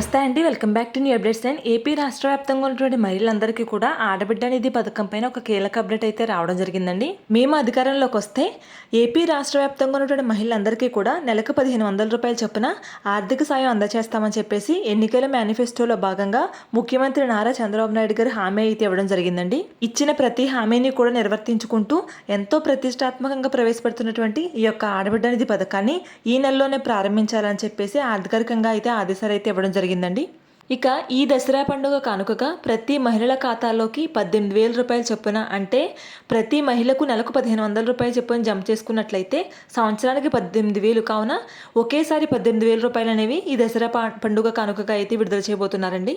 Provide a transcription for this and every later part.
నమస్తే అండి. Welcome back to new updates and AP రాష్ట్ర వ్యాప్తంగా ఉన్నటువంటి మహిళలందరికీ కూడా ఆడబిడ్డ నిధి పథకం పైన ఒక కీలక అప్డేట్ అయితే రావడం జరిగిందండి. మేము అధికారంలోకి వస్తే ఏపీ రాష్ట్ర వ్యాప్తంగా ఉన్నటువంటి మహిళలందరికీ కూడా నెలకు పదిహేను వందల రూపాయల చొప్పున ఆర్థిక సాయం అందజేస్తామని చెప్పేసి ఎన్నికల మేనిఫెస్టోలో భాగంగా ముఖ్యమంత్రి నారా చంద్రబాబు నాయుడు గారు హామీ అయితే ఇవ్వడం జరిగిందండి. ఇచ్చిన ప్రతి హామీని కూడా నిర్వర్తించుకుంటూ ఎంతో ప్రతిష్టాత్మకంగా ప్రవేశపెడుతున్నటువంటి ఈ యొక్క ఆడబిడ్డ నిధి పథకాన్ని ఈ నెలలోనే ప్రారంభించాలని చెప్పేసి అధికారికంగా అయితే ఆదేశాలు అయితే ఇవ్వడం జరిగింది. జరిగిందండి. ఇక ఈ దసరా పండుగ కానుకగా ప్రతి మహిళల ఖాతాలోకి పద్దెనిమిది వేల రూపాయలు చొప్పున అంటే ప్రతి మహిళకు నెలకు పదిహేను వందల రూపాయలు చొప్పున జమ చేసుకున్నట్లయితే సంవత్సరానికి పద్దెనిమిది వేలు కావున ఒకేసారి పద్దెనిమిది వేల రూపాయలు అనేవి ఈ దసరా పండుగ కానుకగా అయితే విడుదల చేయబోతున్నారండి.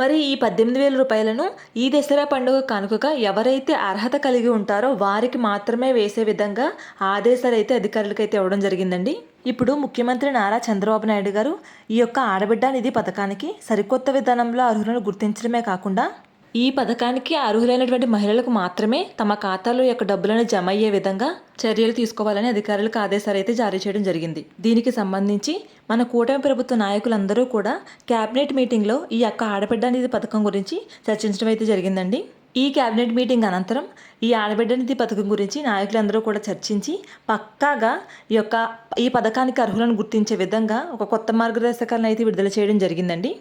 మరి ఈ పద్దెనిమిది వేల రూపాయలను ఈ దసరా పండుగ కానుకగా ఎవరైతే అర్హత కలిగి ఉంటారో వారికి మాత్రమే వేసే విధంగా ఆదేశాలు అయితే అధికారులకు అయితే ఇవ్వడం జరిగిందండి. ఇప్పుడు ముఖ్యమంత్రి నారా చంద్రబాబు నాయుడు గారు ఈ యొక్క ఆడబిడ్డ నిధి పథకానికి సరికొత్త విధానంలో అర్హులను గుర్తించడమే కాకుండా ఈ పథకానికి అర్హులైనటువంటి మహిళలకు మాత్రమే తమ ఖాతాలో యొక్క డబ్బులను జమ అయ్యే విధంగా చర్యలు తీసుకోవాలని అధికారులకు ఆదేశాలు అయితే జారీ చేయడం జరిగింది. దీనికి సంబంధించి మన కూటమి ప్రభుత్వ నాయకులందరూ కూడా కేబినెట్ మీటింగ్లో ఈ యొక్క ఆడబిడ్డ నిధి పథకం గురించి చర్చించడం అయితే జరిగిందండి. ఈ కేబినెట్ మీటింగ్ అనంతరం ఈ ఆడబిడ్డ నిధి పథకం గురించి నాయకులందరూ కూడా చర్చించి పక్కాగా ఈ యొక్క ఈ పథకానికి అర్హులను గుర్తించే విధంగా ఒక కొత్త మార్గదర్శకాలను అయితే విడుదల చేయడం జరిగిందండి.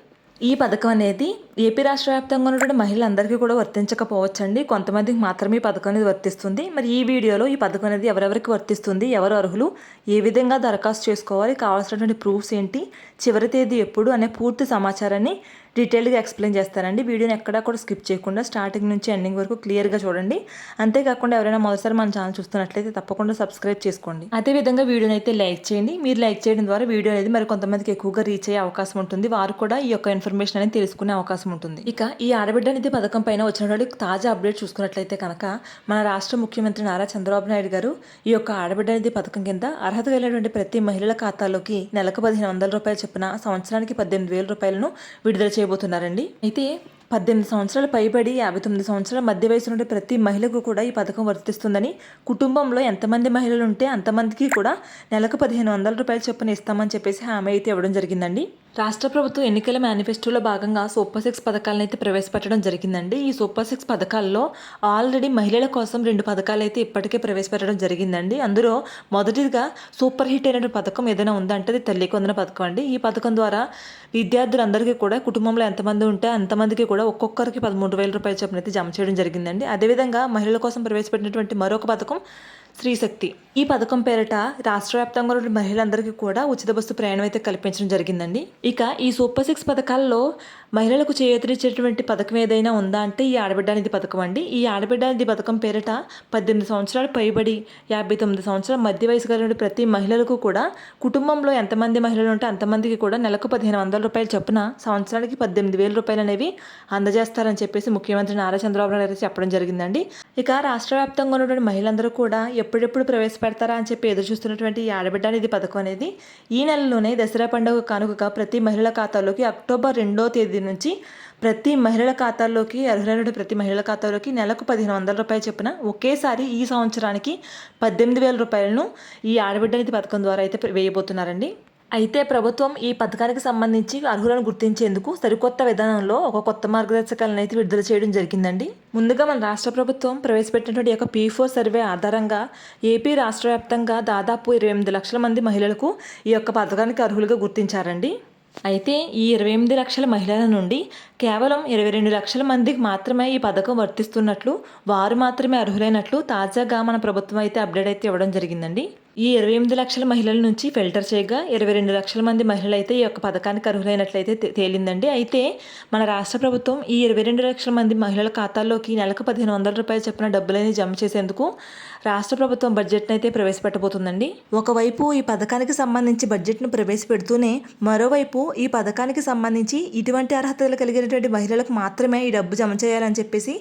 ఈ పథకం అనేది ఏపీ రాష్ట్ర వ్యాప్తంగా ఉన్నటువంటి మహిళలందరికీ కూడా వర్తించకపోవచ్చండి. కొంతమందికి మాత్రమే ఈ పథకం అనేది వర్తిస్తుంది. మరి ఈ వీడియోలో ఈ పథకం అనేది ఎవరెవరికి వర్తిస్తుంది? ఎవరు అర్హులు? ఏ విధంగా దరఖాస్తు చేసుకోవాలి? కావాల్సినటువంటి ప్రూఫ్స్ ఏంటి? చివరి తేదీ ఎప్పుడు? అనే పూర్తి సమాచారాన్ని డీటెయిల్గా ఎక్స్ప్లెయిన్ చేస్తానండి. వీడియోని ఎక్కడా కూడా స్కిప్ చేయకుండా స్టార్టింగ్ నుంచి ఎండింగ్ వరకు క్లియర్గా చూడండి. అంతేకాకుండా ఎవరైనా మొదటిసారి మన ఛానల్ చూస్తున్నట్లయితే తప్పకుండా సబ్స్క్రైబ్ చేసుకోండి. అదేవిధంగా వీడియోని అయితే లైక్ చేయండి. మీరు లైక్ చేయడం ద్వారా వీడియో అనేది మరి కొంతమందికి ఎక్కువగా రీచ్ అయ్యే అవకాశం ఉంటుంది. వారు కూడా ఈ యొక్క ఇన్ఫర్మేషన్ అనేది తెలుసుకునే అవకాశం ఉంటుంది ఇక ఈ ఆడబిడ్డ నిధి పథకం పైన వచ్చినటువంటి తాజా అప్డేట్ చూసుకున్నట్లయితే కనుక మన రాష్ట్ర ముఖ్యమంత్రి నారా చంద్రబాబు నాయుడు గారు ఈ యొక్క ఆడబిడ్డ నిధి పథకం కింద అర్హత కలిగినటువంటి ప్రతి మహిళల ఖాతాలోకి నెలకు పదిహేను వందల రూపాయలు చొప్పున సంవత్సరానికి పద్దెనిమిది వేల రూపాయలను విడుదల చేయబోతున్నారండి. అయితే పద్దెనిమిది సంవత్సరాలు పైబడి యాభై తొమ్మిది సంవత్సరాల మధ్య వయసు నుండి ప్రతి మహిళకు కూడా ఈ పథకం వర్తిస్తుందని కుటుంబంలో ఎంతమంది మహిళలు ఉంటే అంతమందికి కూడా నెలకు పదిహేను వందల రూపాయలు చొప్పున ఇస్తామని చెప్పేసి హామీ అయితే ఇవ్వడం జరిగిందండి. రాష్ట్ర ప్రభుత్వం ఎన్నికల మేనిఫెస్టోలో భాగంగా సూపర్ సిక్స్ పథకాలను అయితే ప్రవేశపెట్టడం జరిగిందండి. ఈ సూపర్ సిక్స్ పథకాల్లో ఆల్రెడీ మహిళల కోసం రెండు పథకాలు అయితే ఇప్పటికే ప్రవేశపెట్టడం జరిగిందండి. అందులో మొదటిగా సూపర్ హిట్ అయిన పథకం ఏదైనా ఉందంటే అది తల్లి కొందన పథకం అండి. ఈ పథకం ద్వారా విద్యార్థులందరికీ కూడా కుటుంబంలో ఎంతమంది ఉంటే అంతమందికి కూడా ఒక్కొక్కరికి పదమూడు వేల రూపాయల చొప్పున అయితే జమ చేయడం జరిగిందండి. అదేవిధంగా మహిళల కోసం ప్రవేశపెట్టినటువంటి మరొక పథకం స్త్రీశక్తి. ఈ పథకం పేరిట రాష్ట్ర వ్యాప్తంగా ఉన్న మహిళలందరికీ కూడా ఉచిత బస్సు ప్రయాణం అయితే కల్పించడం జరిగిందండి. ఇక ఈ సూపర్ సిక్స్ పథకాల్లో మహిళలకు చేయూతనిచ్చేటువంటి పథకం ఏదైనా ఉందా అంటే ఈ ఆడబిడ్డ నిధి పథకం అండి. ఈ ఆడబిడ్డ నిధి పథకం పేరిట పద్దెనిమిది సంవత్సరాలు పైబడి యాభై తొమ్మిది సంవత్సరాల మధ్య వయసు కలిగిన ప్రతి మహిళలకు కూడా కుటుంబంలో ఎంతమంది మహిళలు ఉంటే అంతమందికి కూడా నెలకు పదిహేను వందల రూపాయలు చొప్పున సంవత్సరానికి పద్దెనిమిది వేల రూపాయలు అనేవి అందజేస్తారని చెప్పేసి ముఖ్యమంత్రి నారా చంద్రబాబు నాయుడు చెప్పడం జరిగిందండి. ఇక రాష్ట్ర వ్యాప్తంగా ఉన్నటువంటి మహిళలందరూ కూడా ఎప్పుడెప్పుడు ప్రవేశపెడతారా అని చెప్పి ఎదురు చూస్తున్నటువంటి ఈ ఆడబిడ్డ నిధి పథకం అనేది ఈ నెలలోనే దసరా పండుగ కానుకగా ప్రతి మహిళల ఖాతాలోకి అక్టోబర్ రెండో తేదీ నుంచి ప్రతి మహిళల ఖాతాల్లోకి అర్హులైన ప్రతి మహిళల ఖాతాలోకి నెలకు పదిహేను వందల రూపాయలు చొప్పున ఒకేసారి ఈ సంవత్సరానికి పద్దెనిమిది వేల రూపాయలను ఈ ఆడబిడ్డ నిధి పథకం ద్వారా అయితే వేయబోతున్నారండి. అయితే ప్రభుత్వం ఈ పథకానికి సంబంధించి అర్హులను గుర్తించేందుకు సరికొత్త విధానంలో ఒక కొత్త మార్గదర్శకాలను అయితే విడుదల చేయడం జరిగిందండి. ముందుగా మన రాష్ట్ర ప్రభుత్వం ప్రవేశపెట్టినటువంటి యొక్క పీ ఫోర్ సర్వే ఆధారంగా ఏపీ రాష్ట్ర వ్యాప్తంగా దాదాపు ఇరవై ఎనిమిది లక్షల మంది మహిళలకు ఈ యొక్క పథకానికి అర్హులుగా గుర్తించారండి. అయితే ఈ ఇరవై ఎనిమిది లక్షల మహిళల నుండి కేవలం ఇరవై రెండు లక్షల మందికి మాత్రమే ఈ పథకం వర్తిస్తున్నట్లు వారు మాత్రమే అర్హులైనట్లు తాజాగా మన ప్రభుత్వం అయితే అప్డేట్ అయితే ఇవ్వడం జరిగిందండి. ఈ ఇరవై ఎనిమిది లక్షల మహిళల నుంచి ఫిల్టర్ చేయగా ఇరవై రెండు లక్షల మంది మహిళలు అయితే ఈ యొక్క పథకానికి అర్హులైనట్లయితే తేలిందండి. అయితే మన రాష్ట్ర ప్రభుత్వం ఈ ఇరవై రెండు లక్షల మంది మహిళల ఖాతాల్లోకి నెలకు పదిహేను వందల రూపాయలు చెప్పిన డబ్బులని జమ చేసేందుకు రాష్ట్ర ప్రభుత్వం బడ్జెట్ను అయితే ప్రవేశపెట్టబోతుందండి. ఒకవైపు ఈ పథకానికి సంబంధించి బడ్జెట్ను ప్రవేశపెడుతూనే మరోవైపు ఈ పథకానికి సంబంధించి ఇటువంటి అర్హతలు కలిగినటువంటి మహిళలకు మాత్రమే ఈ డబ్బు జమ చేయాలని చెప్పేసి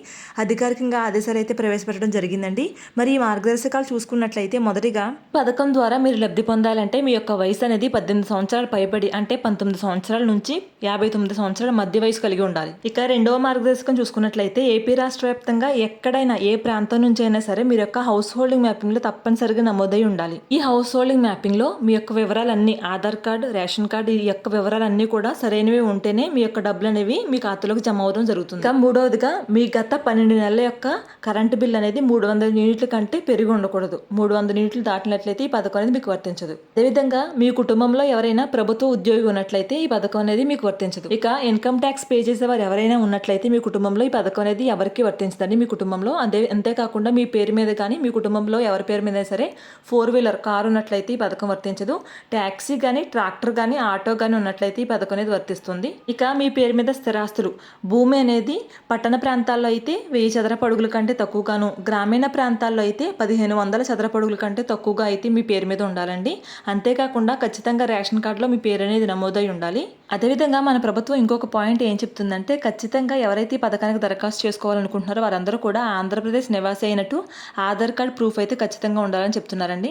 అధికారికంగా ఆదేశాలు అయితే ప్రవేశపెట్టడం జరిగిందండి. మరి ఈ మార్గదర్శకాలు చూసుకున్నట్లయితే మొదటిగా పథకం ద్వారా మీరు లబ్ధి పొందాలంటే మీ యొక్క వయసు అనేది పద్దెనిమిది సంవత్సరాలు పైబడి అంటే పంతొమ్మిది సంవత్సరాల నుంచి యాభై తొమ్మిది సంవత్సరాల మధ్య వయసు కలిగి ఉండాలి. ఇక రెండవ మార్గదర్శకం చూసుకున్నట్లయితే ఏపీ రాష్ట్ర వ్యాప్తంగా ఎక్కడైనా ఏ ప్రాంతం నుంచి అయినా సరే మీరు యొక్క హౌస్ హౌస్ హోల్డింగ్ మ్యాపింగ్లో తప్పనిసరిగా నమోదై ఉండాలి. ఈ హౌస్ హోల్డింగ్ మ్యాపింగ్లో మీ యొక్క వివరాలన్నీ ఆధార్ కార్డు రేషన్ కార్డు ఈ యొక్క వివరాలన్నీ కూడా సరైనవి ఉంటేనే మీ యొక్క డబ్బులు అనేవి మీ ఖాతాలోకి జమ అవడం జరుగుతుంది. ఇంకా మూడవదిగా మీ గత పన్నెండు నెలల యొక్క కరెంటు బిల్ అనేది మూడు వందల యూనిట్ల కంటే పెరిగి ఉండకూడదు. మూడు వందల యూనిట్లు దాటినట్లయితే ఈ పథకం అనేది మీకు వర్తించదు. అదేవిధంగా మీ కుటుంబంలో ఎవరైనా ప్రభుత్వ ఉద్యోగి ఉన్నట్లయితే ఈ పథకం అనేది మీకు వర్తించదు. ఇక ఇన్కమ్ ట్యాక్స్ పే చేసే వారు ఎవరైనా ఉన్నట్లయితే మీ కుటుంబంలో ఈ పథకం అనేది ఎవరికి వర్తించదండి? మీ కుటుంబంలో అదే అంతేకాకుండా మీ పేరు మీద కానీ మీ కుటుంబంలో ఎవరి పేరు మీద సరే ఫోర్ వీలర్ కారు ఉన్నట్లయితే ఈ పథకం వర్తించదు. ట్యాక్సీ కానీ ట్రాక్టర్ కానీ ఆటో కానీ ఉన్నట్లయితే ఈ పథకం అనేది వర్తిస్తుంది. ఇక మీ పేరు మీద స్థిరాస్తులు. భూమి అనేది పట్టణ ప్రాంతాల్లో అయితే వెయ్యి చదరపడుగుల కంటే తక్కువగాను. గ్రామీణ ప్రాంతాల్లో అయితే పదిహేను వందల చదరపడుగుల కంటే తక్కువగా అయితే మీ పేరు మీద ఉండాలండి. అంతేకాకుండా ఖచ్చితంగా రేషన్ కార్డులో మీ పేరు అనేది నమోదై ఉండాలి. అదేవిధంగా మన ప్రభుత్వం ఇంకొక పాయింట్ ఏం చెప్తుందంటే ఖచ్చితంగా ఎవరైతే ఈ పథకానికి దరఖాస్తు చేసుకోవాలనుకుంటున్నారో వారందరూ కూడా ఆంధ్రప్రదేశ్ నివాసి అయినట్టు ఆధార్ కార్డ్ ప్రూఫ్ అయితే ఖచ్చితంగా ఉండాలని చెప్తున్నారండి.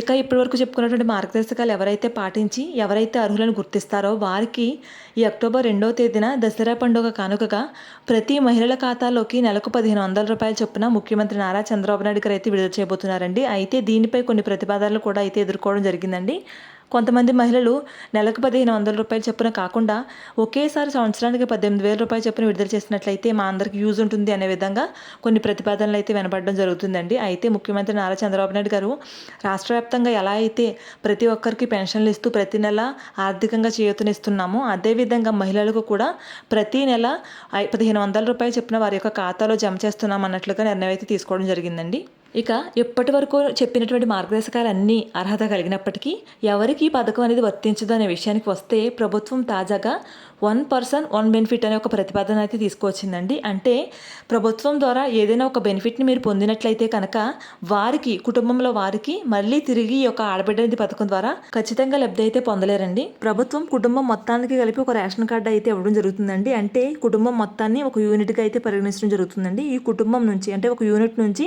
ఇక ఇప్పటివరకు చెప్పుకున్నటువంటి మార్గదర్శకాలు ఎవరైతే పాటించి ఎవరైతే అర్హులను గుర్తిస్తారో వారికి ఈ అక్టోబర్ రెండవ తేదీన దసరా పండుగ కానుకగా ప్రతి మహిళల ఖాతాలోకి నెలకు పదిహేను వందల రూపాయల చొప్పున ముఖ్యమంత్రి నారా చంద్రబాబు నాయుడు గారు అయితే విడుదల చేయబోతున్నారండి. అయితే దీనిపై కొన్ని ప్రతిపాదనలు కూడా అయితే ఎదుర్కోవడం జరిగిందండి. కొంతమంది మహిళలు నెలకు పదిహేను వందల రూపాయలు చొప్పున కాకుండా ఒకేసారి సంవత్సరానికి పద్దెనిమిది వేల రూపాయలు చొప్పున విడుదల చేసినట్లయితే మా అందరికి యూజ్ ఉంటుంది అనే విధంగా కొన్ని ప్రతిపాదనలు అయితే వినపడడం జరుగుతుందండి. అయితే ముఖ్యమంత్రి నారా చంద్రబాబు నాయుడు గారు రాష్ట్ర వ్యాప్తంగా ఎలా అయితే ప్రతి ఒక్కరికి పెన్షన్లు ఇస్తూ ప్రతి నెల ఆర్థికంగా చేయూతనిస్తున్నామో అదేవిధంగా మహిళలకు కూడా ప్రతి నెల పదిహేను వందల రూపాయలు చొప్పున వారి యొక్క ఖాతాలో జమ చేస్తున్నాం అన్నట్లుగా నిర్ణయం అయితే తీసుకోవడం జరిగిందండి. ఇక ఇప్పటి వరకు చెప్పినటువంటి మార్గదర్శకాలు అన్నీ అర్హత కలిగినప్పటికీ ఎవరికి ఈ పథకం అనేది వర్తించదు అనే విషయానికి వస్తే ప్రభుత్వం తాజాగా వన్ పర్సన్ వన్ బెనిఫిట్ అనే ఒక ప్రతిపాదన అయితే తీసుకువచ్చిందండి. అంటే ప్రభుత్వం ద్వారా ఏదైనా ఒక బెనిఫిట్ని మీరు పొందినట్లయితే కనుక వారికి కుటుంబంలో వారికి మళ్ళీ తిరిగి ఈ యొక్క ఆడబిడ్డ పథకం ద్వారా ఖచ్చితంగా లబ్ధి అయితే పొందలేరండి. ప్రభుత్వం కుటుంబం మొత్తానికి కలిపి ఒక రేషన్ కార్డు అయితే ఇవ్వడం జరుగుతుందండి. అంటే కుటుంబం మొత్తాన్ని ఒక యూనిట్గా అయితే పరిగణించడం జరుగుతుందండి. ఈ కుటుంబం నుంచి అంటే ఒక యూనిట్ నుంచి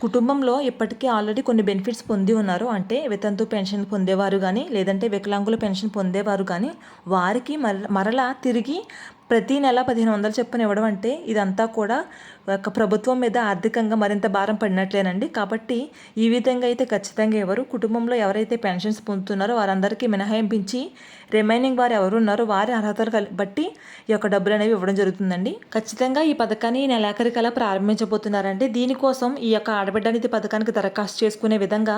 కుటుంబంలో ఇప్పటికీ ఆల్రెడీ కొన్ని బెనిఫిట్స్ పొంది ఉన్నారు. అంటే వితంతు పెన్షన్ పొందేవారు కానీ లేదంటే వికలాంగుల పెన్షన్ పొందేవారు కానీ వారికి మర మరలా తిరిగి ప్రతి నెల పదిహేను వందలు చొప్పున ఇవ్వడం అంటే ఇదంతా కూడా ఒక ప్రభుత్వం మీద ఆర్థికంగా మరింత భారం పడినట్లేనండి. కాబట్టి ఈ విధంగా అయితే ఖచ్చితంగా ఎవరు కుటుంబంలో ఎవరైతే పెన్షన్స్ పొందుతున్నారో వారందరికీ మినహాయింపించి రిమైనింగ్ వారు ఎవరు ఉన్నారో వారి అర్హతలు బట్టి ఈ యొక్క డబ్బులు అనేవి ఇవ్వడం జరుగుతుందండి. ఖచ్చితంగా ఈ పథకాన్ని ఈ నెలాఖరికల్లా ప్రారంభించబోతున్నారండి. దీనికోసం ఈ యొక్క ఆడబిడ్డ నిధి పథకానికి దరఖాస్తు చేసుకునే విధంగా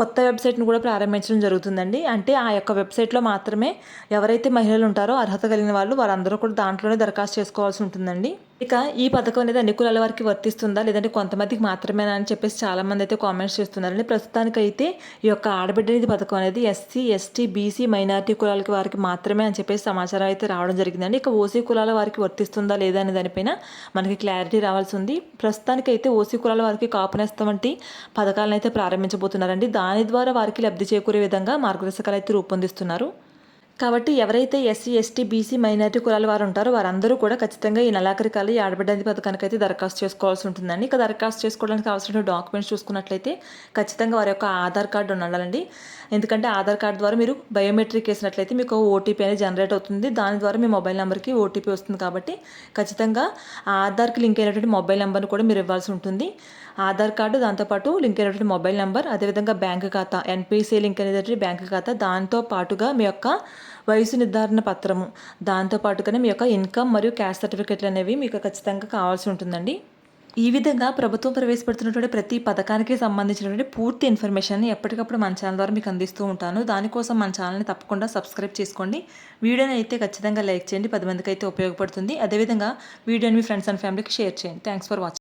కొత్త వెబ్సైట్ను కూడా ప్రారంభించడం జరుగుతుందండి. అంటే ఆ యొక్క వెబ్సైట్లో మాత్రమే ఎవరైతే మహిళలు ఉంటారో అర్హత కలిగిన వాళ్ళు వారందరూ కూడా దాంట్లోనే దరఖాస్తు చేసుకోవాల్సి ఉంటుందండి. ఇక ఈ పథకం అనేది అన్ని కులాల వారికి వర్తిస్తుందా? లేదంటే కొంతమందికి మాత్రమేనా అని చెప్పేసి చాలామంది అయితే కామెంట్స్ చేస్తున్నారండి. ప్రస్తుతానికైతే ఈ యొక్క ఆడబిడ్డ నిధి పథకం అనేది ఎస్సీ ఎస్టీ బీసీ మైనారిటీ కులాలకి వారికి మాత్రమే అని చెప్పేసి సమాచారం అయితే రావడం జరిగిందండి. ఇక ఓసీ కులాల వారికి వర్తిస్తుందా లేదా అనే దానిపైన మనకి క్లారిటీ రావాల్సి ఉంది. ప్రస్తుతానికైతే ఓసీ కులాల వారికి కాపునేస్తం వంటి పథకాలను అయితే ప్రారంభించబోతున్నారండి. దాని ద్వారా వారికి లబ్ధి చేకూరే విధంగా మార్గదర్శకాలు అయితే రూపొందిస్తున్నారు. కాబట్టి ఎవరైతే ఎస్సీ ఎస్టీ బీసీ మైనారిటీ కులాల వారు ఉంటారో వారందరూ కూడా ఖచ్చితంగా ఈ నెలాఖరికాలు ఈ ఆడబిడ్డ పథకానికి అయితే దరఖాస్తు చేసుకోవాల్సి ఉంటుందండి. ఇక దరఖాస్తు చేసుకోవడానికి కావాల్సిన డాక్యుమెంట్స్ చూసుకున్నట్లయితే ఖచ్చితంగా వారి యొక్క ఆధార్ కార్డు ఉండాలండి. ఎందుకంటే ఆధార్ కార్డు ద్వారా మీరు బయోమెట్రిక్ వేసినట్లయితే మీకు ఓటీపీ అనేది జనరేట్ అవుతుంది. దాని ద్వారా మీ మొబైల్ నెంబర్కి ఓటీపీ వస్తుంది కాబట్టి ఖచ్చితంగా ఆధార్కి లింక్ అయినటువంటి మొబైల్ నెంబర్ని కూడా మీరు ఇవ్వాల్సి ఉంటుంది. ఆధార్ కార్డు దాంతోపాటు లింక్ అయినటువంటి మొబైల్ నెంబర్ అదేవిధంగా బ్యాంక్ ఖాతా ఎన్పిసి లింక్ అయినటువంటి బ్యాంక్ ఖాతా దాంతో పాటుగా మీ యొక్క వయసు నిర్ధారణ పత్రము దాంతో పాటుగానే మీ యొక్క ఇన్కమ్ మరియు క్యాస్ట్ సర్టిఫికెట్లు అనేవి మీకు ఖచ్చితంగా కావాల్సి ఉంటుందండి. ఈ విధంగా ప్రభుత్వం ప్రవేశపెడుతున్నటువంటి ప్రతి పథకానికి సంబంధించినటువంటి పూర్తి ఇన్ఫర్మేషన్ ఎప్పటికప్పుడు మన ఛానల్ ద్వారా మీకు అందిస్తూ ఉంటాను. దానికోసం మన ఛానల్ని తప్పకుండా సబ్స్క్రైబ్ చేసుకోండి. వీడియోని అయితే ఖచ్చితంగా లైక్ చేయండి. పది మందికి అయితే ఉపయోగపడుతుంది. అదేవిధంగా వీడియోని మీ ఫ్రెండ్స్ అండ్ ఫ్యామిలీకి షేర్ చేయండి. Thanks for watching